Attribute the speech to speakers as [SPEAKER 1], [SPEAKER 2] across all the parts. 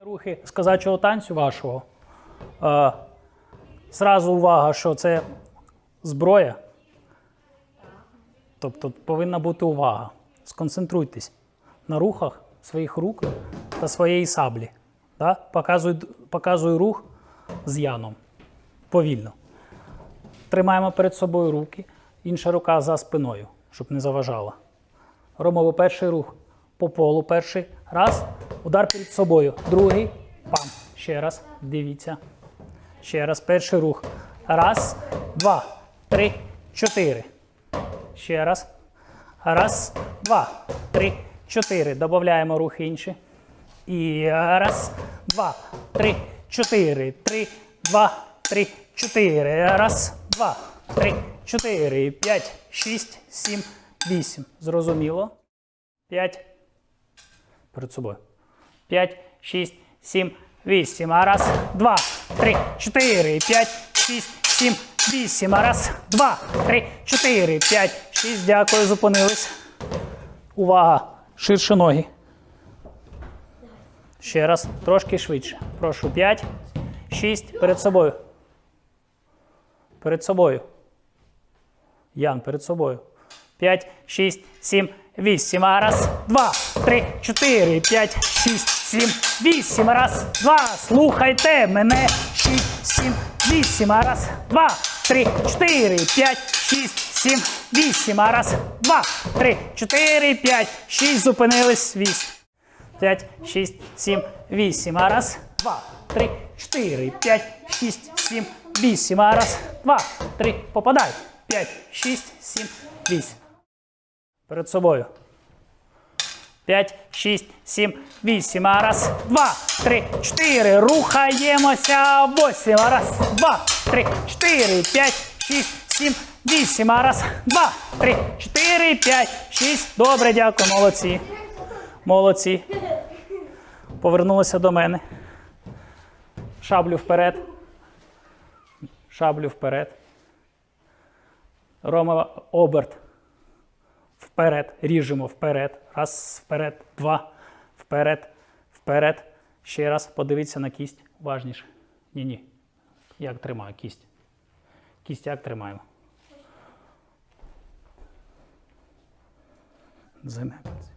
[SPEAKER 1] Рухи з казачого танцю вашого. Е, зразу увага, що це зброя. Тобто повинна бути увага. Сконцентруйтесь на рухах своїх рук та своєї саблі. Да? Показую, показую рух з яном. Повільно. Тримаємо перед собою руки, інша рука за спиною, щоб не заважала. Робимо перший рух по полу. Перший. Раз. Удар перед собою. Другий. Пам. Ще раз. Дивіться. Ще раз. Перший рух. Раз, два, три, чотири. Ще раз. Раз, два, три, чотири. Додаємо рухи інші. І раз, два, три, чотири. Три, два, три, чотири. Раз, два, три, чотири. П'ять, шість, сім, вісім. Зрозуміло? П'ять. Перед собою. П'ять, шість, сім, вісім. А раз, два, три, чотири, п'ять, шість, сім, вісім. А раз, два, три, чотири, п'ять, шість. Дякую, зупинились. Увага! Ширше ноги. Ще раз, трошки швидше. Прошу. П'ять, шість. Перед собою. Перед собою. Ян, перед собою. П'ять, шість, сім, вісім. А раз, два, три, чотири, п'ять, шість, сім, вісім. Раз, два. Слухайте мене. Шість, сім, вісім. Раз, два, три, чотири, п'ять, шість, сім, вісім. Раз, два, три, чотири, п'ять, шість. Зупинились. Вісім. П'ять, шість, сім, вісім. Раз, два, три, чотири, п'ять, шість, сім, вісім. Раз, два, три. Попадай. П'ять, шість, сім, вісім. Перед собою. П'ять, шість, сім, вісім. А раз, два, три, чотири. Рухаємося. Восім. А раз, два, три, чотири, п'ять, шість, сім, вісім. А раз, два, три, чотири, п'ять, шість. Добре, дякую, молодці. Молодці. Повернулися до мене. Шаблю вперед. Шаблю вперед. Рома оберт. Вперед. Ріжемо вперед. Раз, вперед, два. Вперед. Вперед. Ще раз. Подивіться на кість. Уважніше. Ні-ні. Як тримаю кість? Кість як тримаємо? Зам'якнеться.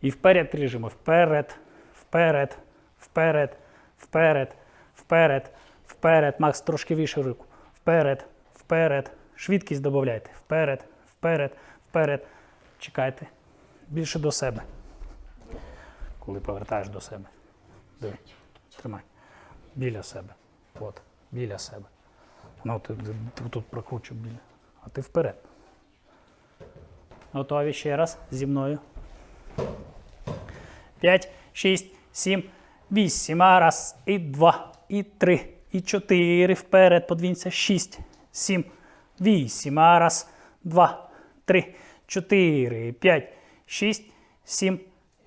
[SPEAKER 1] І вперед ріжемо. Вперед, вперед, вперед, вперед, вперед, вперед. Макс, трошки вище руку. Вперед, вперед. Швидкість додавайте. Вперед, вперед, вперед. Чекайте. Більше до себе. Коли повертаєш до себе. Диви. Тримай. Біля себе. От. Біля себе. Ну, ти, ти, тут прокручу біля. А ти вперед. Готові ще раз зі мною. 5, 6, 7, 8. Раз, і два, і три, і чотири. Вперед. Подвінься. 6, 7, 8. А раз, два, три, чотири, п'ять, шість, сім,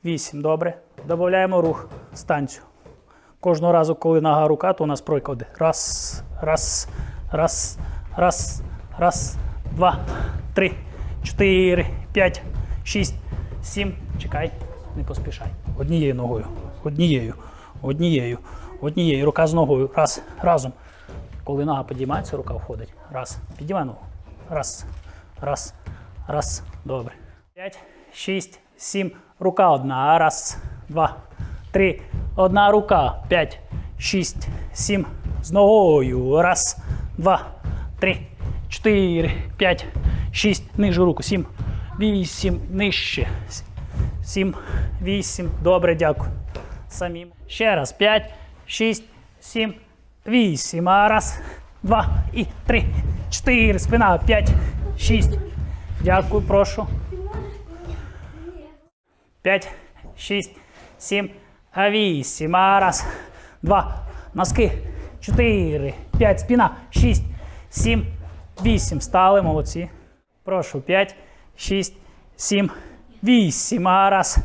[SPEAKER 1] вісім. Добре. Додаємо рух станцію. Кожного разу, коли нога рука, то у нас приклади. Раз, раз, раз, раз, раз, два, три, чотири, п'ять, шість, сім. Чекай, не поспішай. Однією ногою. Однією. Однією. Однією. Рука з ногою. Раз. Разом. Коли нога підіймається, рука входить. Раз. Підіймай ногу. Раз. Раз. Раз. Добре. П'ять, шість, сім. Рука одна. Раз, два, три. Одна рука. П'ять, шість, сім. З ногою. Раз, два, три, чотири, п'ять, шість. Ниже руку. Сім, вісім. Нижче. Сім, вісім. Добре, дякую. Самим. Ще раз. П'ять, шість, сім, вісім. Раз, два і три, чотири. Спина. П'ять, шість. Дякую, прошу. П'ять, шість, сім, вісім. Раз, два. Носки. Чотири, п'ять. Спина. Шість, сім, вісім. Стали, молодці. Прошу. П'ять, шість, сім, вісім. Раз,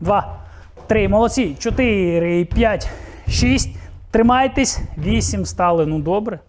[SPEAKER 1] два, три. Молодці. Чотири, п'ять, шість. Тримайтесь. Вісім. Стали. Ну добре.